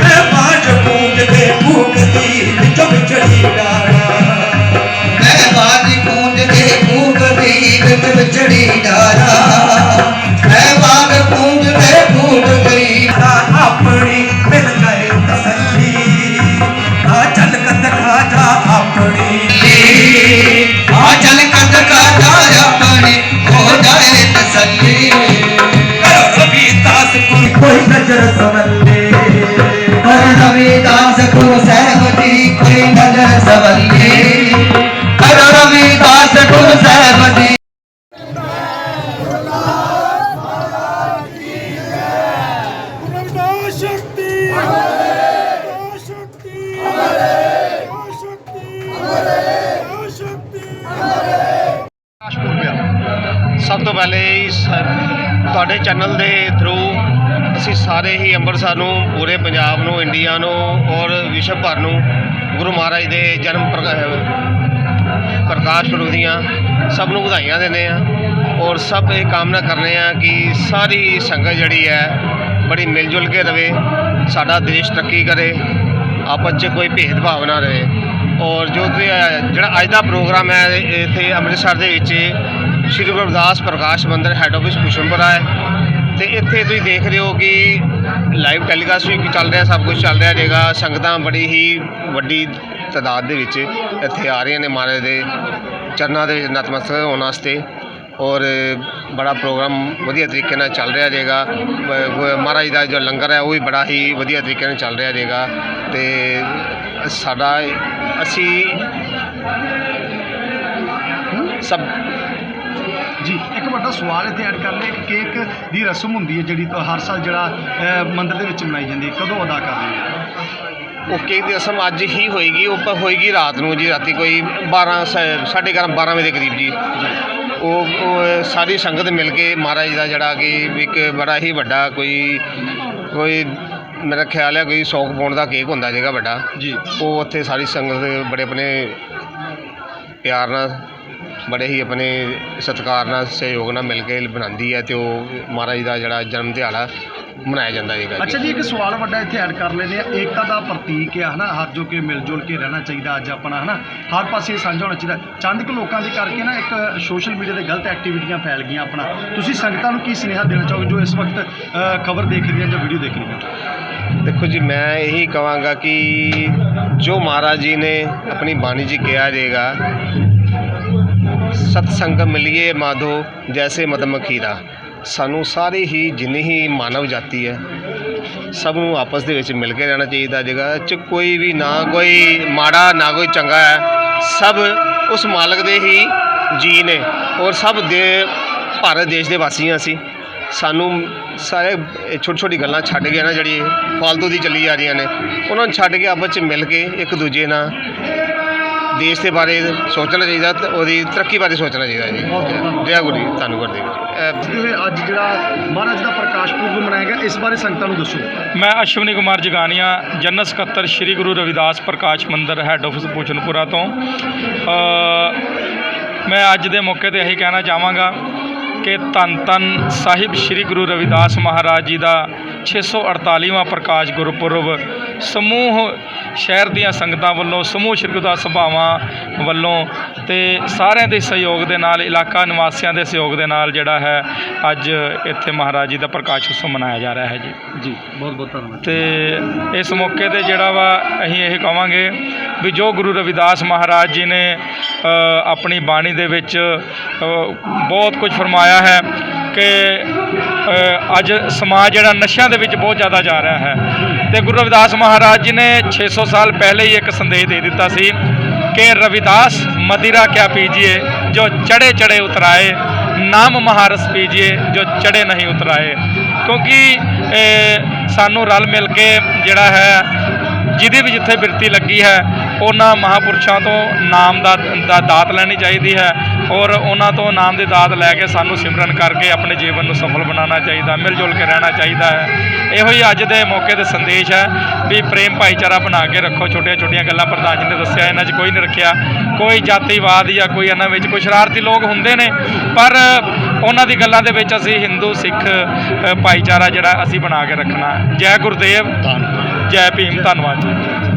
ਮੈਂ ਬਾਜ ਮੂੰਗ ਦੇ ਵਿੱਚ ਵਿਚੜੀ ਡਾਰਾ ਮੈਂ ਬਾਜ ਕੂੰਜ ਦੇ ਦੀ ਵਿੱਚ ਵਿਚੜੀ ਡਾਰਾ। ਗੁਰੂ ਸਾਹਿਬ ਦੀ ਪ੍ਰਭਾ ਸ਼ਕਤੀ ਪ੍ਰਭਾ ਸ਼ਕਤੀ ਪ੍ਰਭਾ ਸ਼ਕਤੀ ਪ੍ਰਭਾ ਸ਼ਕਤੀ ਪ੍ਰਕਾਸ਼ ਪੁਰਬ ਸਭ ਤੋਂ ਪਹਿਲੇ ਇਸ ਤੁਹਾਡੇ ਚੈਨਲ ਦੇ ਥਰੂ ਅਸੀਂ ਸਾਰੇ ਹੀ ਅੰਮ੍ਰਿਤਸਰ ਨੂੰ, ਪੂਰੇ ਪੰਜਾਬ ਨੂੰ, ਇੰਡੀਆ ਨੂੰ ਔਰ ਵਿਸ਼ਵ ਭਰ ਨੂੰ ਗੁਰੂ ਮਹਾਰਾਜ ਦੇ ਜਨਮ ਪ੍ਰਕਾ- ਪ੍ਰਕਾਸ਼ ਪੁਰਬ ਦੀਆਂ ਸਭ ਨੂੰ ਵਧਾਈਆਂ ਦਿੰਦੇ ਆ ਔਰ ਸਭ ਇਹ ਕਾਮਨਾ ਕਰਨੇ ਆ ਕਿ ਸਾਰੀ ਸੰਗਤ ਜਿਹੜੀ ਹੈ ਬੜੀ ਮਿਲ ਜੁਲ ਕੇ ਰਵੇ, ਸਾਡਾ ਦੇਸ਼ ਤਰੱਕੀ ਕਰੇ, ਆਪਸ 'ਚ ਕੋਈ ਭੇਦਭਾਵ ਨਾ ਰਹੇ ਔਰ ਜੋ ਜਿਹੜਾ ਅੱਜ ਦਾ ਪ੍ਰੋਗਰਾਮ ਹੈ, ਇੱਥੇ ਅੰਮ੍ਰਿਤਸਰ ਦੇ ਵਿੱਚ ਸ਼੍ਰੀ ਗੁਰੂ ਰਵਿਦਾਸ ਪ੍ਰਕਾਸ਼ ਮੰਦਿਰ ਹੈੱਡ ਆਫਿਸ ਭੂਸ਼ਣਪੁਰਾ ਹੈ। ਤੇ ਇੱਥੇ ਤੁਸੀਂ ਦੇਖ ਰਹੇ ਹੋ ਕਿ ਲਾਈਵ ਟੈਲੀਕਾਸਟ ਵੀ ਚੱਲ ਰਿਹਾ, ਸਭ ਕੁਝ ਚੱਲ ਰਿਹਾ ਜੇਗਾ ਸੰਗਤਾਂ ਬੜੀ ਹੀ ਵੱਡੀ ਤਾਦਾਦ ਦੇ ਵਿੱਚ ਇੱਥੇ ਆ ਰਹੀਆਂ ਨੇ ਮਹਾਰਾਜ ਦੇ ਚਰਨਾਂ ਦੇ ਵਿੱਚ ਨਤਮਸਤਕ ਹੋਣ ਵਾਸਤੇ ਔਰ ਬੜਾ ਪ੍ਰੋਗਰਾਮ ਵਧੀਆ ਤਰੀਕੇ ਨਾਲ ਚੱਲ ਰਿਹਾ ਜੇਗਾ ਮਹਾਰਾਜ ਦਾ ਜੋ ਲੰਗਰ ਹੈ, ਉਹ ਵੀ ਬੜਾ ਹੀ ਵਧੀਆ ਤਰੀਕੇ ਨਾਲ ਚੱਲ ਰਿਹਾ ਜੇਗਾ ਤੇ ਸਾਡਾ ਅਸੀਂ ਸਭ ਜੀ ਇੱਕ ਵੱਡਾ ਸਵਾਲ ਇੱਥੇ ਐਡ ਕਰ ਲਿਆ ਕਿ ਕੇਕ ਦੀ ਰਸਮ ਹੁੰਦੀ ਹੈ ਜਿਹੜੀ ਹਰ ਸਾਲ ਜਿਹੜਾ ਮੰਦਿਰ ਦੇ ਵਿੱਚ ਮਨਾਈ ਜਾਂਦੀ ਹੈ। ਕਦੋਂ ਅਦਾ ਕਰਦੇ ਹੋ? ਉਹ ਕੇਕ ਦੀ ਰਸਮ ਅੱਜ ਹੀ ਹੋਏਗੀ ਉਹ ਹੋਏਗੀ ਰਾਤ ਨੂੰ ਜੀ ਰਾਤੀ ਕੋਈ 12 ਸਾਢੇ 11 12 ਵਜੇ ਦੇ ਕਰੀਬ ਜੀ। ਉਹ ਸਾਰੀ ਸੰਗਤ ਮਿਲ ਕੇ ਮਹਾਰਾਜ ਦਾ ਜਿਹੜਾ ਕਿ ਇੱਕ ਬੜਾ ਹੀ ਵੱਡਾ ਕੋਈ ਕੋਈ ਮੇਰਾ ਖਿਆਲ ਹੈ ਕੋਈ 100 ਪੌਂਡ ਦਾ ਕੇਕ ਹੁੰਦਾ ਜੇਗਾ ਵੱਡਾ। ਜੀ। ਉਹ ਉੱਥੇ ਸਾਰੀ ਸੰਗਤ ਬੜੇ ਆਪਣੇ ਪਿਆਰ ਨਾਲ ਬੜੇ ਹੀ ਆਪਣੇ ਸਤਿਕਾਰ ਨਾਲ ਸਹਿਯੋਗ ਨਾਲ ਮਿਲ ਕੇ ਬਣਾਉਂਦੀ ਹੈ ਤੇ ਉਹ ਮਹਾਰਾਜ ਦਾ ਜਿਹੜਾ ਜਨਮ ਦਿਹਾੜਾ ਮਨਾਇਆ ਜਾਂਦਾ ਜੇਗਾ ਅੱਛਾ ਜੀ ਇੱਕ ਸਵਾਲ ਵੱਡਾ ਇੱਥੇ ਐਡ ਕਰ ਲੈਂਦੇ ਆ ਏਕਤਾ ਦਾ ਪ੍ਰਤੀਕ ਹੈ ਹਨਾ? ਹੱਥ ਜੋ ਕਿ ਮਿਲ ਜੁਲ ਕੇ ਰਹਿਣਾ ਚਾਹੀਦਾ ਅੱਜ ਆਪਣਾ ਹਨਾ? ਹਰ ਪਾਸੇ ਸਾਂਝਾ ਹੋਣਾ ਚਾਹੀਦਾ। ਚੰਦ ਕੁ ਲੋਕਾਂ ਦੇ ਕਰਕੇ ਨਾ ਇੱਕ ਸੋਸ਼ਲ ਮੀਡੀਆ ਤੇ ਗਲਤ ਐਕਟੀਵਿਟੀਆਂ ਫੈਲ ਗਈਆਂ ਆਪਣਾ। ਤੁਸੀਂ ਸੰਗਤਾਂ ਨੂੰ ਕੀ ਸੁਨੇਹਾ ਦੇਣਾ ਚਾਹੋਗੇ ਜੋ ਇਸ ਵਕਤ ਖਬਰ ਦੇਖ ਰਹੀਆਂ ਜਾਂ ਵੀਡੀਓ ਦੇਖ ਰਹੀਆਂ? ਦੇਖੋ ਜੀ ਮੈਂ ਇਹੀ ਕਹਾਂਗਾ ਕਿ ਜੋ ਮਹਾਰਾਜ ਜੀ ਨੇ ਆਪਣੀ ਬਾਣੀ 'ਚ ਕਿਹਾ ਜਾਏਗਾ ਸਤ ਸੰਗ ਮਿਲਿਏ ਮਾਧੋ, ਜੈਸੇ ਮਦਮਖੀਰਾ ਸਾਨੂੰ ਸਾਰੇ ਹੀ ਜਿੰਨੀ ਹੀ ਮਾਨਵ ਜਾਤੀ ਹੈ, ਸਭ ਨੂੰ ਆਪਸ ਦੇ ਵਿੱਚ ਮਿਲ ਕੇ ਰਹਿਣਾ ਚਾਹੀਦਾ ਜਗਾ। ਚ ਕੋਈ ਵੀ ਨਾ ਕੋਈ ਮਾੜਾ, ਨਾ ਕੋਈ ਚੰਗਾ ਹੈ, ਸਭ ਉਸ ਮਾਲਕ ਦੇ ਹੀ ਜੀ ਨੇ। ਔਰ ਸਭ ਦੇ ਭਾਰਤ ਦੇਸ਼ ਦੇ ਵਾਸੀਆਂ ਸੀ। ਸਾਨੂੰ ਸਾਰੇ ਛੋਟੀ ਛੋਟੀ ਗੱਲਾਂ ਛੱਡ ਕੇ ਨਾ ਜਿਹੜੀ ਫਾਲਤੂ ਦੀ ਚੱਲੀ ਜਾ ਰਹੀਆਂ ਨੇ। ਉਹਨਾਂ ਨੂੰ ਛੱਡ ਕੇ ਆਪਸ ਚ ਮਿਲ ਕੇ ਇੱਕ ਦੂਜੇ ਨਾਲ ਦੇਸ਼ ਦੇ ਬਾਰੇ ਸੋਚਣਾ ਚਾਹੀਦਾ ਤੇ ਉਹਦੀ ਤਰੱਕੀ ਬਾਰੇ ਸੋਚਣਾ ਚਾਹੀਦਾ ਜੀ। ਜੈ ਗੁਰੂ ਜੀ ਧੰਨਵਾਦ ਦੇਵ ਜੀ ਅੱਜ ਜਿਹੜਾ ਮਹਾਰਾਜ ਦਾ ਪ੍ਰਕਾਸ਼ ਪੁਰਬ ਮਨਾਇਆ ਗਿਆ ਇਸ ਬਾਰੇ ਸੰਗਤਾਂ ਨੂੰ ਦੱਸੋ। ਮੈਂ ਅਸ਼ਵਨੀ ਕੁਮਾਰ ਜਗਾਨੀਆ ਜਨਰਲ ਸਕੱਤਰ ਸ੍ਰੀ ਗੁਰੂ ਰਵਿਦਾਸ ਪ੍ਰਕਾਸ਼ ਮੰਦਿਰ ਹੈੱਡ ਆਫਿਸ ਪੂਜਨਪੁਰਾ ਤੋਂ। ਅ, ਮੈਂ ਅੱਜ ਦੇ ਮੌਕੇ ਤੇ ਇਹੀ ਕਹਿਣਾ ਚਾਹਾਂਗਾ ਕਿ ਧੰਨ ਧੰਨ ਸਾਹਿਬ ਸ੍ਰੀ ਗੁਰੂ ਰਵਿਦਾਸ ਮਹਾਰਾਜ ਜੀ ਦਾ 648ਵਾਂ ਪ੍ਰਕਾਸ਼ ਗੁਰਪੁਰਬ ਸਮੂਹ ਸ਼ਹਿਰ ਦੀਆਂ ਸੰਗਤਾਂ ਵੱਲੋਂ ਸਮੂਹ ਸ੍ਰੀ ਗੁਰਦਾਸ ਸਭਾਵਾਂ ਵੱਲੋਂ ਤੇ ਸਾਰਿਆਂ ਦੇ ਸਹਿਯੋਗ ਦੇ ਨਾਲ ਇਲਾਕਾ ਨਿਵਾਸੀਆਂ ਦੇ ਸਹਿਯੋਗ ਦੇ ਨਾਲ ਜਿਹੜਾ ਹੈ ਅੱਜ ਇੱਥੇ ਮਹਾਰਾਜ ਜੀ ਦਾ ਪ੍ਰਕਾਸ਼ ਉਤਸਵ ਮਨਾਇਆ ਜਾ ਰਿਹਾ ਹੈ ਜੀ। ਜੀ ਬਹੁਤ ਬਹੁਤ ਧੰਨਵਾਦ। ਤੇ ਇਸ ਮੌਕੇ ਤੇ ਜਿਹੜਾ ਵਾ ਅਸੀਂ ਇਹ ਕਹਾਂਗੇ ਵੀ ਜੋ ਗੁਰੂ ਰਵਿਦਾਸ ਮਹਾਰਾਜ ਜੀ ਨੇ ਆਪਣੀ ਬਾਣੀ ਦੇ ਵਿੱਚ ਬਹੁਤ ਕੁਝ ਫਰਮਾਇਆ ਹੈ ਕਿ ਅੱਜ ਸਮਾਜ ਜਿਹੜਾ ਨਸ਼ਿਆਂ ਦੇ ਵਿੱਚ ਬਹੁਤ ਜ਼ਿਆਦਾ ਜਾ ਰਿਹਾ ਹੈ। ਤੇ ਗੁਰੂ ਰਵਿਦਾਸ ਮਹਾਰਾਜ ਜੀ ਨੇ 600 ਸਾਲ ਪਹਿਲੇ ਹੀ ਇੱਕ ਸੰਦੇਸ਼ ਦੇ ਦਿੱਤਾ ਸੀ ਕਿ ਰਵਿਦਾਸ ਮदिरा ਕਿਆ ਪੀਜੀਏ, ਜੋ ਚੜੇ ਚੜੇ ਉਤਰਾਏ, ਨਾਮ ਮਹਾਰਸ ਪੀਜੀਏ, ਜੋ ਚੜੇ ਨਹੀਂ ਉਤਰਾਏ। ਕਿਉਂਕਿ ਸਾਨੂੰ ਰਲ ਮਿਲ ਕੇ ਜਿਹੜਾ ਹੈ, ਜਿਹਦੀ ਵੀ ਜਿੱਥੇ ਬਿਰਤੀ ਲੱਗੀ ਹੈ, ਉਹਨਾਂ ਮਹਾਪੁਰਸ਼ਾਂ ਤੋਂ ਨਾਮ ਦਾ ਦਾਤ ਲੈਣੀ ਚਾਹੀਦੀ ਹੈ। ਔਰ ਉਹਨਾਂ ਤੋਂ ਨਾਮ ਦੀ ਦਾਤ ਲੈ ਕੇ ਸਾਨੂੰ ਸਿਮਰਨ ਕਰਕੇ ਆਪਣੇ ਜੀਵਨ ਨੂੰ ਸਫਲ ਬਣਾਉਣਾ ਚਾਹੀਦਾ ਮਿਲ ਜੁਲ ਕੇ ਰਹਿਣਾ ਚਾਹੀਦਾ ਹੈ। ਇਹੋ ਹੀ ਅੱਜ ਦੇ ਮੌਕੇ ਤੇ ਸੰਦੇਸ਼ ਹੈ ਵੀ ਪ੍ਰੇਮ ਭਾਈਚਾਰਾ ਬਣਾ ਕੇ ਰੱਖੋ। ਛੋਟੀਆਂ ਛੋਟੀਆਂ ਗੱਲਾਂ ਪ੍ਰਧਾਨ ਜੀ ਨੇ ਦੱਸਿਆ ਇਹਨਾਂ 'ਚ ਕੋਈ ਨਹੀਂ ਰੱਖਿਆ। ਕੋਈ ਜਾਤੀਵਾਦ ਜਾਂ ਕੋਈ ਇਹਨਾਂ ਵਿੱਚ ਕੋਈ ਸ਼ਰਾਰਤੀ ਲੋਕ ਹੁੰਦੇ ਨੇ ਪਰ ਉਹਨਾਂ ਦੀ ਗੱਲਾਂ ਦੇ ਵਿੱਚ ਅਸੀਂ ਹਿੰਦੂ ਸਿੱਖ ਭਾਈਚਾਰਾ ਜਿਹੜਾ ਅਸੀਂ ਬਣਾ ਕੇ ਰੱਖਣਾ। ਜੈ ਗੁਰਦੇਵ ਜੈ ਭੀਮ ਧੰਨਵਾਦ ਜੀ।